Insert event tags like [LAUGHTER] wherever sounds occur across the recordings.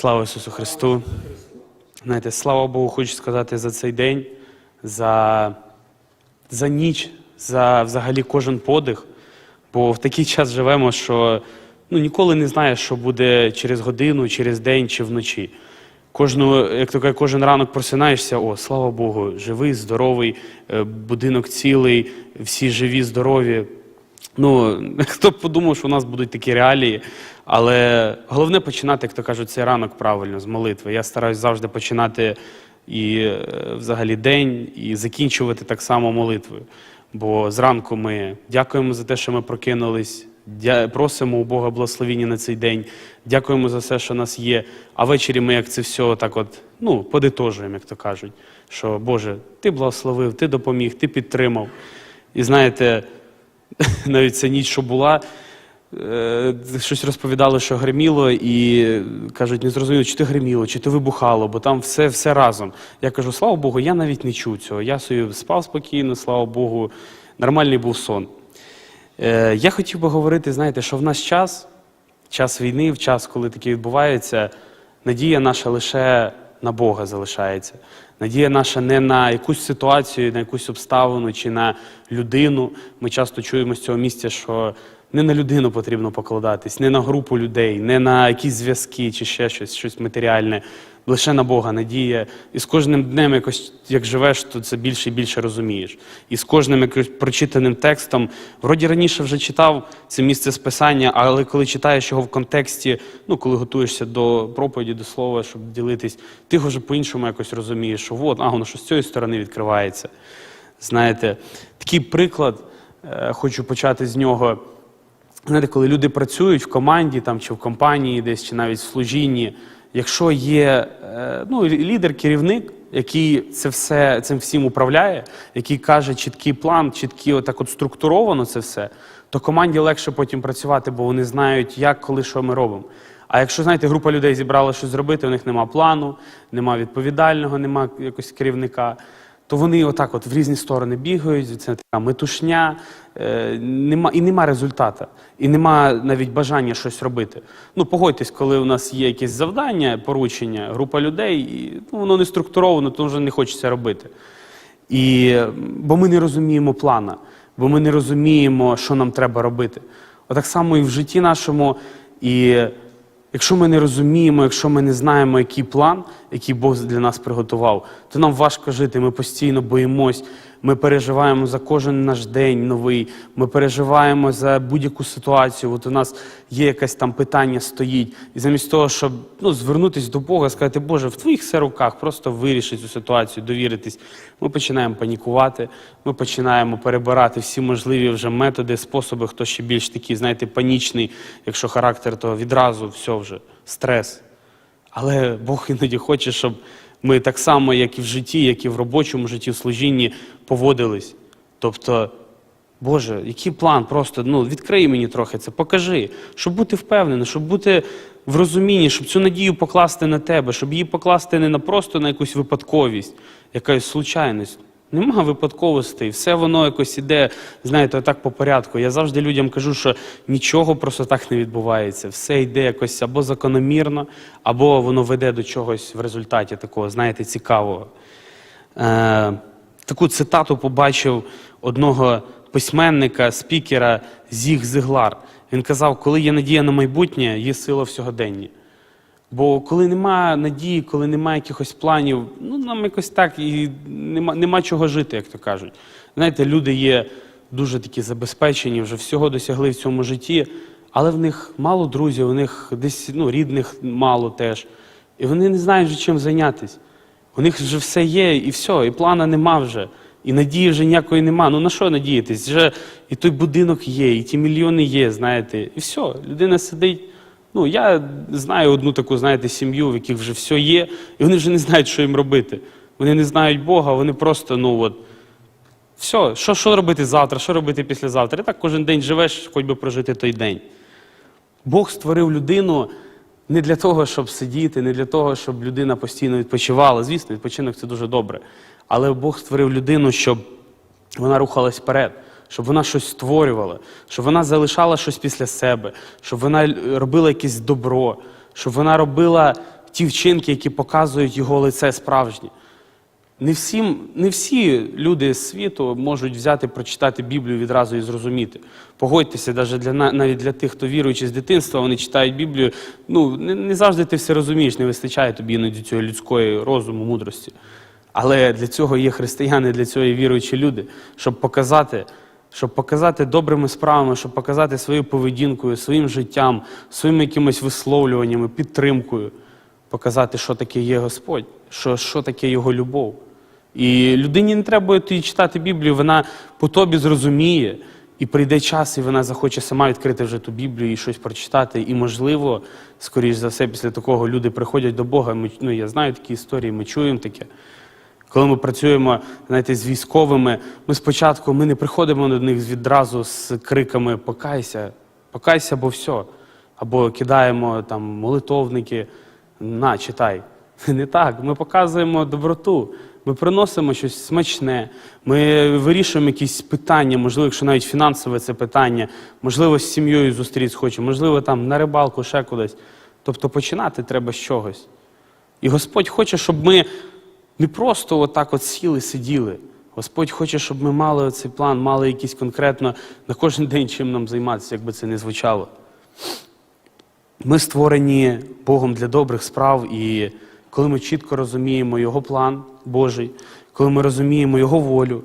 Слава Ісусу Христу! Знаєте, слава Богу, хочу сказати за цей день, за, за ніч, за взагалі кожен подих. Бо в такий час живемо, що ну, ніколи не знаєш, що буде через годину, через день чи вночі. Кожну, як то кажуть, кожен ранок просинаєшся, о, слава Богу, живий, здоровий, е, будинок цілий, всі живі, здорові. Ну, [LAUGHS] хто б подумав, що у нас будуть такі реалії, але головне починати, як то кажуть, цей ранок правильно з молитви. Я стараюсь завжди починати і е, взагалі день, і закінчувати так само молитвою. Бо зранку ми дякуємо за те, що ми прокинулись, просимо у Бога благословіння на цей день, дякуємо за все, що нас є. А ввечері ми як це все так от, ну, подитожуємо, як то кажуть, що Боже, ти благословив, ти допоміг, ти підтримав. І знаєте, [LAUGHS] навіть ця ніч, що була, е, щось розповідали, що гриміло, і кажуть, не зрозуміло, чи ти гриміло, чи ти вибухало, бо там все, все разом. Я кажу, слава Богу, я навіть не чув цього. Я собі спав спокійно, слава Богу, нормальний був сон. Е, Я хотів би говорити, знаєте, що в нас час, час війни, в час, коли таке відбувається, надія наша лише на Бога залишається. Надія наша не на якусь ситуацію, на якусь обставину чи на людину. Ми часто чуємо з цього місця, що не на людину потрібно покладатись, не на групу людей, не на якісь зв'язки чи ще щось, щось матеріальне, лише на Бога надія. І з кожним днем, якось як живеш, то це більше і більше розумієш. І з кожним якось прочитаним текстом, вроді раніше вже читав це місце списання, але коли читаєш його в контексті, ну коли готуєшся до проповіді, до слова, щоб ділитись, ти його вже по-іншому якось розумієш, що от, а воно що з цієї сторони відкривається. Знаєте, такий приклад, е, хочу почати з нього. Знаєте, коли люди працюють в команді там, чи в компанії десь, чи навіть в служінні, якщо є е, ну, лідер, керівник, який це все, цим всім управляє, який каже чіткий план, чіткий отак от структуровано це все, то команді легше потім працювати, бо вони знають, як, коли, що ми робимо. А якщо, знаєте, група людей зібрала щось зробити, у них нема плану, нема відповідального, нема якогось керівника, то вони отак от в різні сторони бігають, це така метушня, е, нема, і нема результату, і нема навіть бажання щось робити. Ну, погодьтесь, коли у нас є якесь завдання, поручення, група людей, і ну, воно не структуровано, то вже не хочеться робити. І, бо ми не розуміємо плана, бо ми не розуміємо, що нам треба робити. Отак само і в житті нашому. І якщо ми не розуміємо, якщо ми не знаємо, який план, який Бог для нас приготував, то нам важко жити. Ми постійно боїмось, ми переживаємо за кожен наш день новий, ми переживаємо за будь-яку ситуацію. От у нас є якесь там питання стоїть. І замість того, щоб ну, звернутися до Бога, сказати, Боже, в твоїх все руках, просто виріши цю ситуацію, довіритись. Ми починаємо панікувати, ми починаємо перебирати всі можливі вже методи, способи, хто ще більш такий, знаєте, панічний, якщо характер, то відразу все вже стрес. Але Бог іноді хоче, щоб ми так само, як і в житті, як і в робочому житті, в служінні, поводились. Тобто, Боже, який план? Просто ну, відкрий мені трохи це, покажи, щоб бути впевнений, щоб бути в розумінні, щоб цю надію покласти на тебе, щоб її покласти не на просто на якусь випадковість, якась случайність. Нема випадковостей, все воно якось іде, знаєте, отак по порядку. Я завжди людям кажу, що нічого просто так не відбувається. Все йде якось або закономірно, або воно веде до чогось в результаті такого, знаєте, цікавого. Е, таку цитату побачив одного письменника, спікера Зіг Зиглар. Він казав, коли є надія на майбутнє, є сила в сьогоденні. Бо коли нема надії, коли нема якихось планів, ну нам якось так і нема, нема чого жити, як то кажуть. Знаєте, люди є дуже такі забезпечені, вже всього досягли в цьому житті, але в них мало друзів, у них десь ну, рідних мало теж. І вони не знають вже чим зайнятися. У них вже все є, і все, і плана нема вже. І надії вже ніякої нема. Ну на що надіятись? Вже і той будинок є, і ті мільйони є, знаєте, і все. Людина сидить. Ну, я знаю одну таку, знаєте, сім'ю, в яких вже все є, і вони вже не знають, що їм робити. Вони не знають Бога, вони просто, ну от, все, що, що робити завтра, що робити післязавтра. І так кожен день живеш, хоч би прожити той день. Бог створив людину не для того, щоб сидіти, не для того, щоб людина постійно відпочивала. Звісно, відпочинок це дуже добре. Але Бог створив людину, щоб вона рухалась вперед, щоб вона щось створювала, щоб вона залишала щось після себе, щоб вона робила якесь добро, щоб вона робила ті вчинки, які показують його лице справжнє. Не, всім, не всі люди світу можуть взяти, прочитати Біблію відразу і зрозуміти. Погодьтеся, навіть для, навіть для тих, хто віруючи з дитинства, вони читають Біблію. Ну, не, не завжди ти все розумієш, не вистачає тобі іноді цієї людської розуму, мудрості. Але для цього є християни, для цього є віруючі люди, щоб показати, щоб показати добрими справами, щоб показати своєю поведінкою, своїм життям, своїми якимись висловлюваннями, підтримкою, показати, що таке є Господь, що, що таке Його любов. І людині не треба буде читати Біблію, вона по тобі зрозуміє, і прийде час, і вона захоче сама відкрити вже ту Біблію і щось прочитати. І, можливо, скоріш за все, після такого люди приходять до Бога. Ми, ну, я знаю такі історії, ми чуємо таке. Коли ми працюємо знаєте, з військовими, ми спочатку ми не приходимо до них відразу з криками Покайся, покайся, бо все. Або кидаємо там молитовники, на, читай. [LAUGHS] Не так. Ми показуємо доброту. Ми приносимо щось смачне, ми вирішуємо якісь питання, можливо, якщо навіть фінансове це питання, можливо, з сім'єю зустрітися хоче, можливо, там на рибалку, ще кудись. Тобто починати треба з чогось. І Господь хоче, щоб ми не просто отак от сіли, сиділи. Господь хоче, щоб ми мали цей план, мали якийсь конкретно на кожен день чим нам займатися, як би це не звучало. Ми створені Богом для добрих справ, і коли ми чітко розуміємо Його план Божий, коли ми розуміємо Його волю,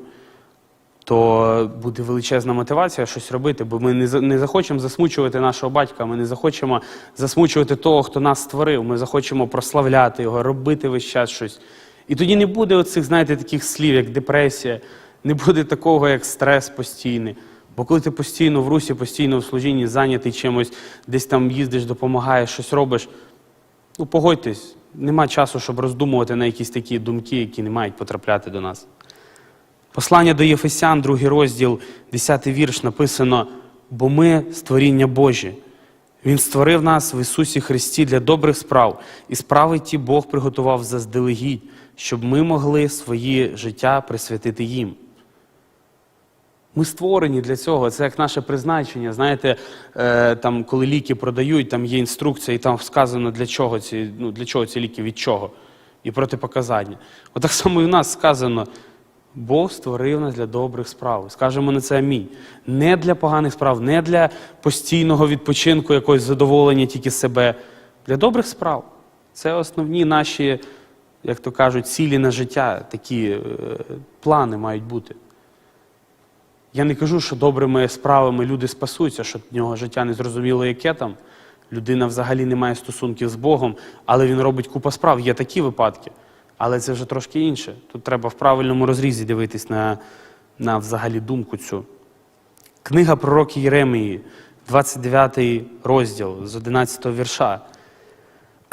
то буде величезна мотивація щось робити, бо ми не захочемо засмучувати нашого батька, ми не захочемо засмучувати того, хто нас створив. Ми захочемо прославляти його, робити весь час щось. І тоді не буде оцих, знаєте, таких слів, як депресія, не буде такого, як стрес постійний. Бо коли ти постійно в русі, постійно в служінні, зайнятий чимось, десь там їздиш, допомагаєш, щось робиш, ну погодьтесь, нема часу, щоб роздумувати на якісь такі думки, які не мають потрапляти до нас. Послання до Єфесян, другий розділ, 10 вірш, написано: бо ми створіння Божі. Він створив нас в Ісусі Христі для добрих справ, і справи ті Бог приготував заздалегідь, щоб ми могли свої життя присвятити їм. Ми створені для цього, це як наше призначення. Знаєте, е, там, коли ліки продають, там є інструкція, і там сказано, для чого ці, ну, для чого ці ліки, від чого, і протипоказання. Отак само і в нас сказано, Бог створив нас для добрих справ. Скажемо на це амінь. Не для поганих справ, не для постійного відпочинку, якогось задоволення тільки себе, для добрих справ. Це основні наші, як то кажуть, цілі на життя, такі е, плани мають бути. Я не кажу, що добрими справами люди спасуться, що в нього життя не зрозуміло, яке там. Людина взагалі не має стосунків з Богом, але він робить купа справ. Є такі випадки. Але це вже трошки інше. Тут треба в правильному розрізі дивитись на, на взагалі думку цю. Книга пророки Єремії, 29 розділ з 11 вірша.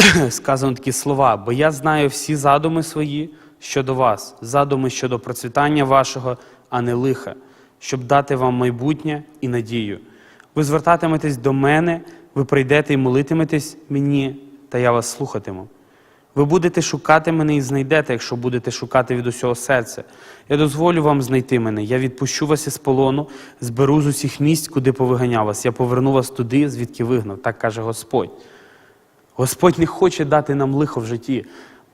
[COUGHS] Сказано такі слова: бо я знаю всі задуми свої щодо вас, задуми щодо процвітання вашого, а не лиха, щоб дати вам майбутнє і надію. Ви звертатиметесь до мене, ви прийдете і молитиметесь мені, та я вас слухатиму. Ви будете шукати мене і знайдете, якщо будете шукати від усього серця. Я дозволю вам знайти мене. Я відпущу вас із полону, зберу з усіх місць, куди повиганяв вас. Я поверну вас туди, звідки вигнав. Так каже Господь. Господь не хоче дати нам лихо в житті.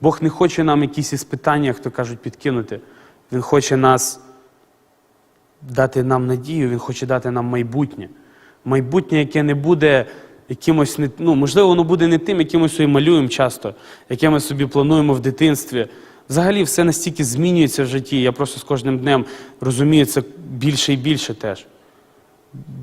Бог не хоче нам якісь іспитання, як то кажуть, підкинути. Він хоче нас дати нам надію, Він хоче дати нам майбутнє. Майбутнє, яке не буде якимось, ну, можливо, воно буде не тим, яким ми собі малюємо часто, яке ми собі плануємо в дитинстві. Взагалі все настільки змінюється в житті. Я просто з кожним днем розумію це більше і більше теж.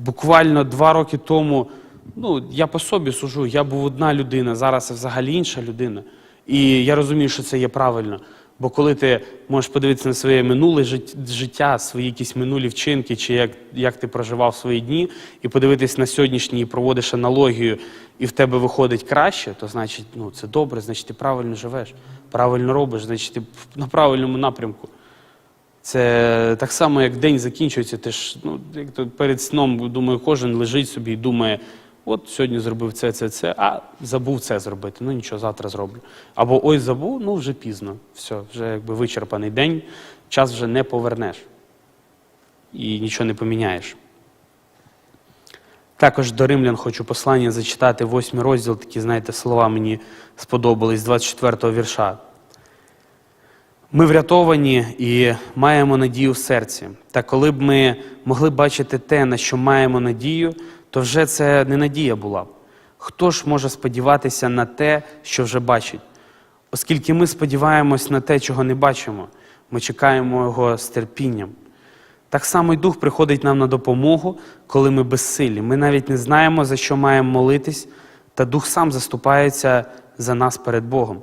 Буквально два роки тому, ну, я по собі сужу, я був одна людина, зараз взагалі інша людина. І я розумію, що це є правильно. Бо коли ти можеш подивитися на своє минуле життя, свої якісь минулі вчинки, чи як, як ти проживав свої дні, і подивитись на сьогоднішній і проводиш аналогію, і в тебе виходить краще, то значить, ну, це добре, значить, ти правильно живеш, правильно робиш, значить, ти на правильному напрямку. Це так само, як день закінчується, ти ж ну, як то перед сном, думаю, кожен лежить собі і думає, от сьогодні зробив це, це, це, а забув це зробити. Ну нічого, завтра зроблю. Або ой, забув, ну вже пізно. Все, вже якби вичерпаний день, час вже не повернеш і нічого не поміняєш. Також до римлян хочу послання зачитати восьмий розділ, такі, знаєте, слова мені сподобались з 24-го вірша. Ми врятовані і маємо надію в серці. Та коли б ми могли бачити те, на що маємо надію, то вже це не надія була. Хто ж може сподіватися на те, що вже бачить? Оскільки ми сподіваємось на те, чого не бачимо, ми чекаємо його з терпінням. Так само й Дух приходить нам на допомогу, коли ми безсилі. Ми навіть не знаємо, за що маємо молитись, та Дух сам заступається за нас перед Богом.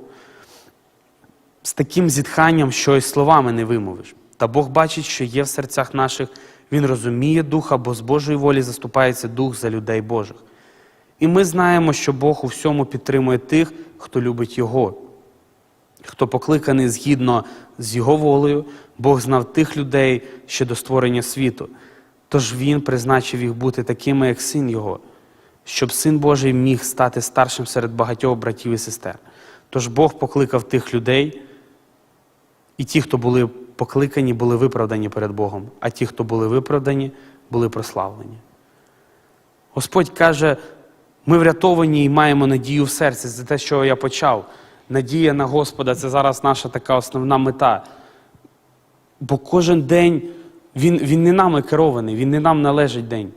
З таким зітханням, що й словами не вимовиш. Та Бог бачить, що є в серцях наших, Він розуміє Духа, бо з Божої волі заступається Дух за людей Божих. І ми знаємо, що Бог у всьому підтримує тих, хто любить Його. Хто покликаний згідно з Його волею, Бог знав тих людей ще до створення світу. Тож Він призначив їх бути такими, як син Його, щоб син Божий міг стати старшим серед багатьох братів і сестер. Тож Бог покликав тих людей, і ті, хто були покликані, були виправдані перед Богом, а ті, хто були виправдані, були прославлені. Господь каже, ми врятовані і маємо надію в серці за те, що я почав. Надія на Господа це зараз наша така основна мета. Бо кожен день він, він не нами керований, він не нам належить день.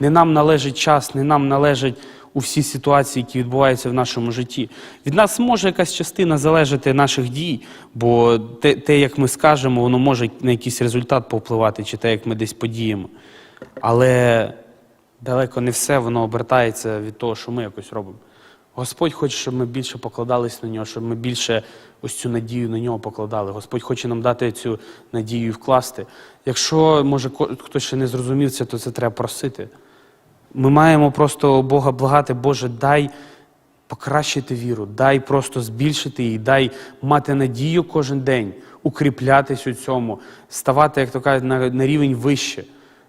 Не нам належить час, не нам належить у всі ситуації, які відбуваються в нашому житті. Від нас може якась частина залежати наших дій, бо те, те, як ми скажемо, воно може на якийсь результат повпливати, чи те, як ми десь подіємо. Але далеко не все воно обертається від того, що ми якось робимо. Господь хоче, щоб ми більше покладались на нього, щоб ми більше ось цю надію на нього покладали. Господь хоче нам дати цю надію вкласти. Якщо, може, хтось ще не зрозумів це, то це треба просити. Ми маємо просто Бога благати, Боже, дай покращити віру, дай просто збільшити її, дай мати надію кожен день, укріплятись у цьому, ставати, як то кажуть, на, на рівень вище.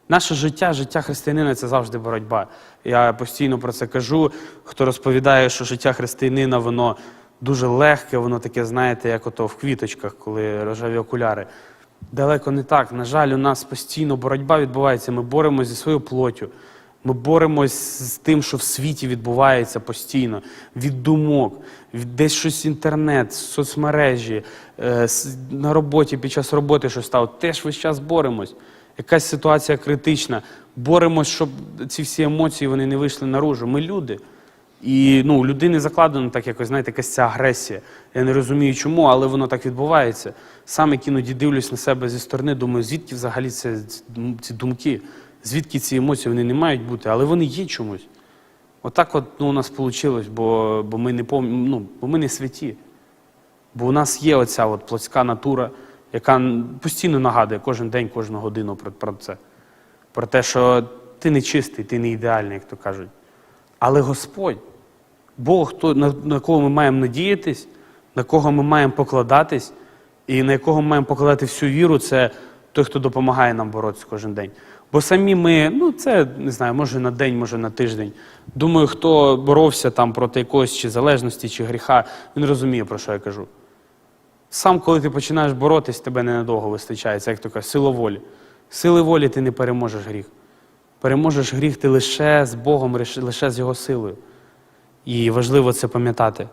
Наше життя, життя християнина це завжди боротьба. Я постійно про це кажу. Хто розповідає, що життя християнина, воно дуже легке, воно таке, знаєте, як ото в квіточках, коли рожеві окуляри. Далеко не так. На жаль, у нас постійно боротьба відбувається. Ми боремося зі своєю плоттю. Ми боремось з тим, що в світі відбувається постійно, від думок, від десь щось інтернет, соцмережі, е, на роботі під час роботи щось стало. Теж весь час боремось. Якась ситуація критична. Боремось, щоб ці всі емоції вони не вийшли наружу. Ми люди. І ну, у людини закладено так якось, знаєте, якась ця агресія. Я не розумію, чому, але воно так відбувається. Сам як іноді дивлюсь на себе зі сторони, думаю, звідки взагалі це, ці думки, звідки ці емоції вони не мають бути, але вони є чомусь. Отак от ну, у нас вийшло, бо, бо, ми не пом... ну, бо ми не святі. Бо у нас є оця от плотська натура, яка постійно нагадує кожен день, кожну годину про, про це. Про те, що ти не чистий, ти не ідеальний, як то кажуть. Але Господь, Бог, хто, на, на кого ми маємо надіятись, на кого ми маємо покладатись, і на якого ми маємо покладати всю віру, це той, хто допомагає нам боротися кожен день. Бо самі ми, ну це не знаю, може на день, може на тиждень. Думаю, хто боровся там проти якоїсь чи залежності, чи гріха, він розуміє, про що я кажу. Сам, коли ти починаєш боротись, тебе ненадовго вистачає, це як кажуть, сила волі. Сили волі ти не переможеш гріх. Переможеш гріх ти лише з Богом, лише з Його силою. І важливо це пам'ятати.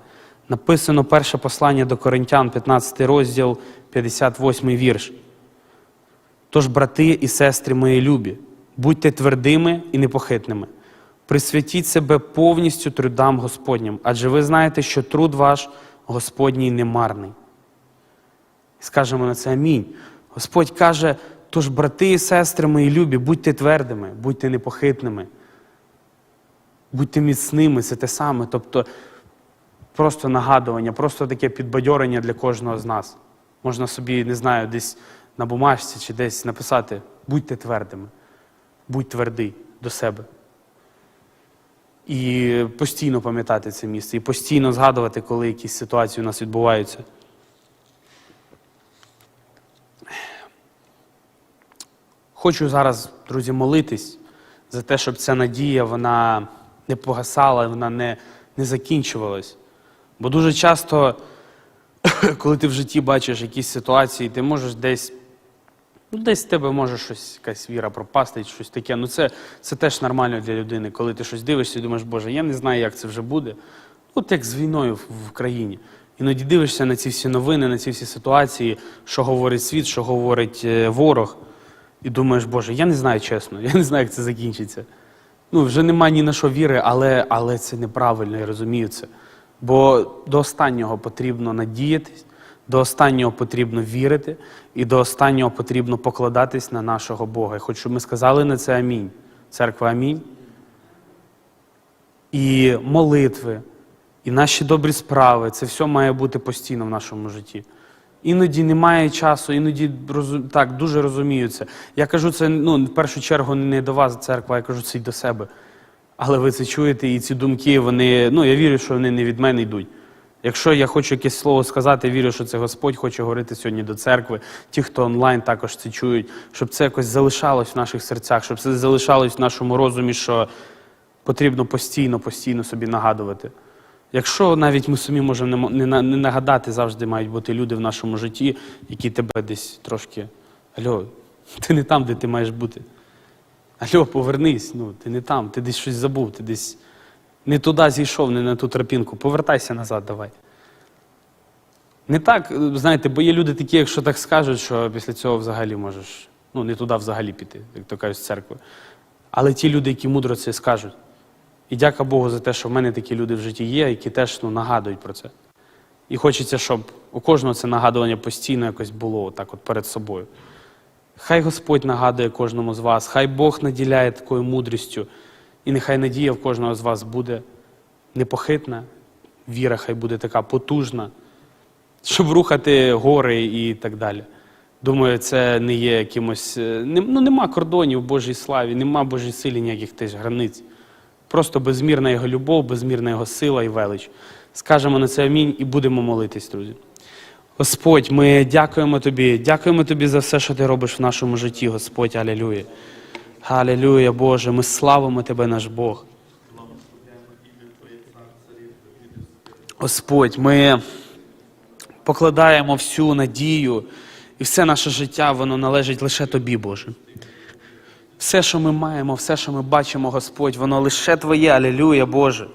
Написано перше послання до Коринтян, 15 розділ, 58 вірш. Тож, брати і сестри мої любі, будьте твердими і непохитними. Присвятіть себе повністю трудам Господнім, адже ви знаєте, що труд ваш Господній не марний. Скажемо на це амінь. Господь каже, тож, брати і сестри мої любі, будьте твердими, будьте непохитними, будьте міцними, це те саме. Тобто просто нагадування, просто таке підбадьорення для кожного з нас. Можна собі, не знаю, десь на бумажці чи десь написати: будьте твердими, будь твердий до себе. І постійно пам'ятати це місце, і постійно згадувати, коли якісь ситуації у нас відбуваються. Хочу зараз, друзі, молитись за те, щоб ця надія вона не погасала, вона не, не закінчувалась. Бо дуже часто, [COUGHS] коли ти в житті бачиш якісь ситуації, ти можеш десь Ну, десь в тебе може щось, якась віра пропасти, щось таке. Ну, це, це теж нормально для людини, коли ти щось дивишся і думаєш, Боже, я не знаю, як це вже буде. От як з війною в, країні. Іноді дивишся на ці всі новини, на ці всі ситуації, що говорить світ, що говорить е, ворог, і думаєш, Боже, я не знаю чесно, я не знаю, як це закінчиться. Ну, вже нема ні на що віри, але, але це неправильно, я розумію це. Бо до останнього потрібно надіятись, до останнього потрібно вірити, і до останнього потрібно покладатись на нашого Бога. Я хочу, ми сказали на це амінь. Церква амінь. І молитви, і наші добрі справи це все має бути постійно в нашому житті. Іноді немає часу, іноді так дуже розумію це. Я кажу це ну, в першу чергу не до вас, церква, я кажу це й до себе. Але ви це чуєте, і ці думки, вони, ну я вірю, що вони не від мене йдуть. Якщо я хочу якесь слово сказати, вірю, що це Господь хоче говорити сьогодні до церкви. Ті, хто онлайн також це чують, щоб це якось залишалось в наших серцях, щоб це залишалось в нашому розумі, що потрібно постійно, постійно собі нагадувати. Якщо навіть ми самі можемо не нагадати, завжди мають бути люди в нашому житті, які тебе десь трошки. Альо, ти не там, де ти маєш бути. Альо, повернись, ну, ти не там, ти десь щось забув, ти десь не туди зійшов, не на ту тропінку. Повертайся назад, давай. Не так, знаєте, бо є люди такі, якщо так скажуть, що після цього взагалі можеш, ну, не туди взагалі піти, як то кажуть, з церкви. Але ті люди, які мудро це скажуть. І дяка Богу за те, що в мене такі люди в житті є, які теж ну, нагадують про це. І хочеться, щоб у кожного це нагадування постійно якось було так от перед собою. Хай Господь нагадує кожному з вас, хай Бог наділяє такою мудрістю, і нехай надія в кожного з вас буде непохитна, віра хай буде така потужна, щоб рухати гори і так далі. Думаю, це не є якимось. е, Ну, нема кордонів Божій славі, нема Божій силі ніяких теж границь. Просто безмірна його любов, безмірна його сила і велич. Скажемо на це амінь і будемо молитись, друзі. Господь, ми дякуємо Тобі, дякуємо Тобі за все, що ти робиш в нашому житті, Господь, Алілюя. Алілюя, Боже, ми славимо Тебе, наш Бог. Господь, ми покладаємо всю надію і все наше життя, воно належить лише Тобі, Боже. Все, що ми маємо, все, що ми бачимо, Господь, воно лише Твоє, Алілюя, Боже.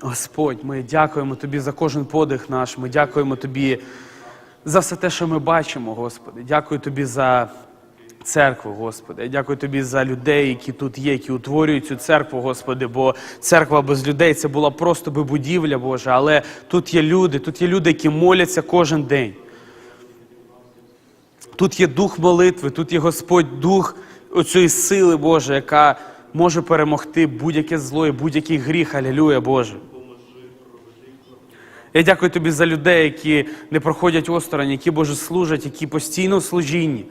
Господь, ми дякуємо Тобі за кожен подих наш. Ми дякуємо Тобі за все те, що ми бачимо, Господи. Дякую Тобі за церкву, Господи. Я дякую Тобі за людей, які тут є, які утворюють цю церкву, Господи. Бо церква без людей це була просто би будівля, Боже. Але тут є люди, тут є люди, які моляться кожен день. Тут є дух молитви, тут є Господь, дух оцієї сили, Боже, яка може перемогти будь-яке зло і будь-який гріх. Алілюя, Боже. Я дякую тобі за людей, які не проходять осторонь, які Боже служать, які постійно в служінні,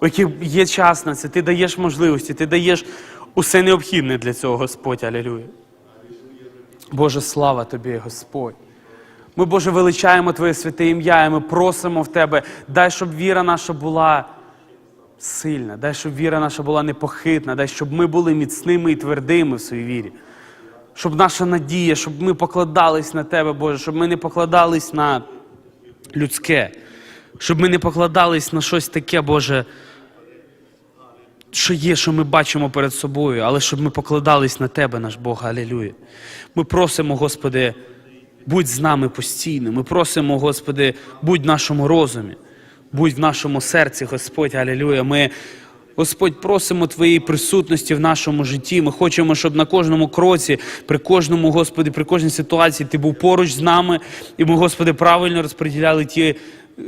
у яких є час на це. Ти даєш можливості, ти даєш усе необхідне для цього, Господь. Алілюя. Боже, слава тобі, Господь. Ми, Боже, величаємо Твоє святе ім'я, і ми просимо в Тебе, дай, щоб віра наша була сильна, дай, щоб віра наша була непохитна, дай, щоб ми були міцними і твердими в своїй вірі. Щоб наша надія, щоб ми покладались на Тебе, Боже, щоб ми не покладались на людське, щоб ми не покладались на щось таке, Боже, що є, що ми бачимо перед собою, але щоб ми покладались на Тебе, наш Бог, Алілюя. Ми просимо, Господи, будь з нами постійно. Ми просимо, Господи, будь в нашому розумі, будь в нашому серці, Господь, Алілюя. Ми, Господь, просимо Твоєї присутності в нашому житті. Ми хочемо, щоб на кожному кроці, при кожному, Господи, при кожній ситуації Ти був поруч з нами, і ми, Господи, правильно розподіляли ті.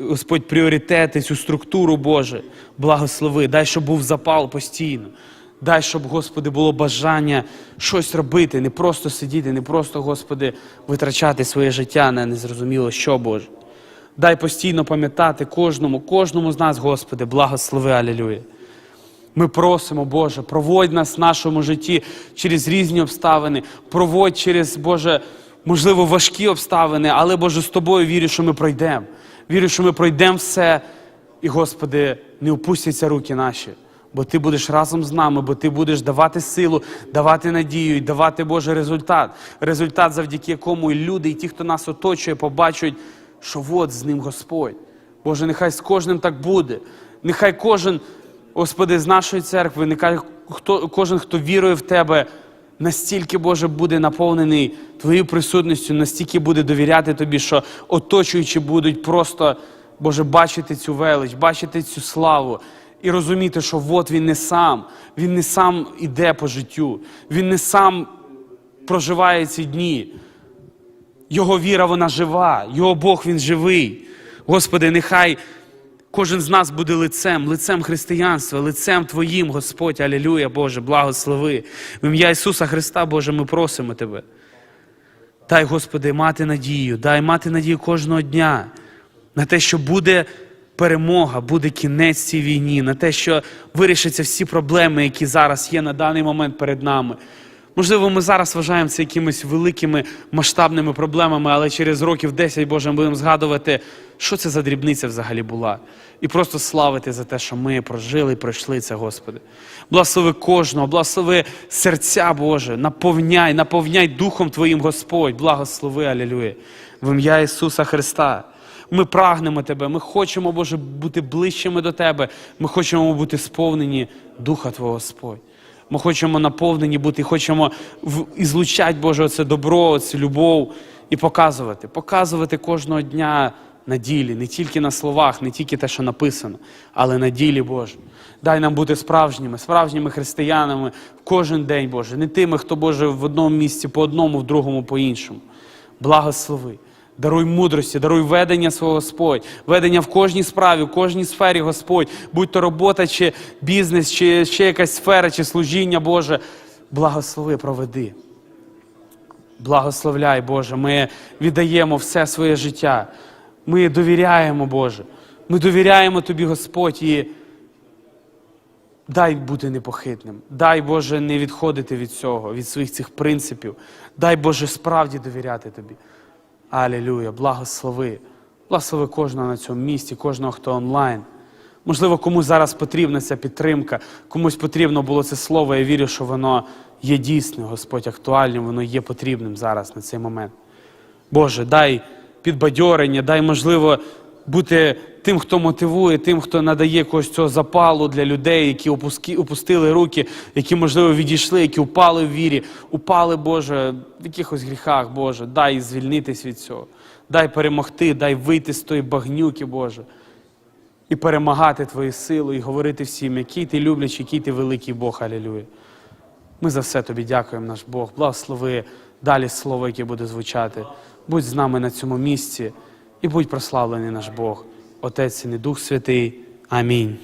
Господь, пріоритети, цю структуру, Боже, благослови, дай, щоб був запал постійно. Дай, щоб, Господи, було бажання щось робити, не просто сидіти, не просто, Господи, витрачати своє життя на незрозуміло що, Боже. Дай постійно пам'ятати кожному, кожному з нас, Господи, благослови, Алілюя. Ми просимо, Боже, проводь нас в нашому житті через різні обставини, проводь через, Боже, можливо, важкі обставини, але, Боже, з тобою вірю, що ми пройдемо. Вірю, що ми пройдемо все, і, Господи, не опустяться руки наші. Бо Ти будеш разом з нами, бо Ти будеш давати силу, давати надію і давати Боже результат. Результат, завдяки якому і люди, і ті, хто нас оточує, побачать, що от з ним Господь. Боже, нехай з кожним так буде. Нехай кожен, Господи, з нашої церкви, нехай хто, кожен, хто вірує в Тебе, настільки, Боже, буде наповнений Твоєю присутністю, настільки буде довіряти Тобі, що оточуючі будуть просто, Боже, бачити цю велич, бачити цю славу і розуміти, що от він не сам, він не сам іде по життю, він не сам проживає ці дні. Його віра, вона жива, його Бог він живий. Господи, нехай кожен з нас буде лицем, лицем християнства, лицем Твоїм, Господь, Алілюя, Боже, благослови. В ім'я Ісуса Христа, Боже, ми просимо Тебе. Дай, Господи, мати надію, дай мати надію кожного дня на те, що буде перемога, буде кінець цій війні, на те, що вирішаться всі проблеми, які зараз є на даний момент перед нами. Можливо, ми зараз вважаємо це якимись великими масштабними проблемами, але через років 10, Боже, ми будемо згадувати, що це за дрібниця взагалі була. І просто славити за те, що ми прожили і пройшли це, Господи. Благослови кожного, благослови серця Боже, наповняй, наповняй Духом Твоїм, Господь, благослови, Алілюя. В ім'я Ісуса Христа. Ми прагнемо Тебе, ми хочемо, Боже, бути ближчими до Тебе. Ми хочемо бути сповнені Духа Твого, Господь. Ми хочемо наповнені бути, хочемо ізлучати, Боже, це добро, цю любов і показувати. Показувати кожного дня на ділі, не тільки на словах, не тільки те, що написано, але на ділі, Боже. Дай нам бути справжніми, справжніми християнами кожен день, Боже. Не тими, хто, Боже, в одному місці по одному, в другому по іншому. Благослови. Даруй мудрості, даруй ведення свого Господь, ведення в кожній справі, в кожній сфері, Господь, будь то робота, чи бізнес, чи ще якась сфера, чи служіння, Боже. Благослови, проведи. Благословляй, Боже. Ми віддаємо все своє життя. Ми довіряємо, Боже. Ми довіряємо Тобі, Господь, і дай бути непохитним. Дай, Боже, не відходити від цього, від своїх цих принципів. Дай, Боже, справді довіряти Тобі. Алілюя, благослови. Благослови кожного на цьому місці, кожного, хто онлайн. Можливо, комусь зараз потрібна ця підтримка, комусь потрібно було це слово. Я вірю, що воно є дійсним, Господь, актуальним, воно є потрібним зараз на цей момент. Боже, дай підбадьорення, дай можливо бути тим, хто мотивує, тим, хто надає якогось цього запалу для людей, які опустили руки, які, можливо, відійшли, які упали в вірі, упали, Боже, в якихось гріхах, Боже. Дай звільнитись від цього. Дай перемогти, дай вийти з тої багнюки, Боже. І перемагати Твою силу, і говорити всім, який ти люблячий, який ти великий Бог, Алілюя. Ми за все тобі дякуємо, наш Бог. Благослови далі слово, яке буде звучати. Будь з нами на цьому місці і будь прославлений наш Бог, Отець і Дух Святий. Амінь.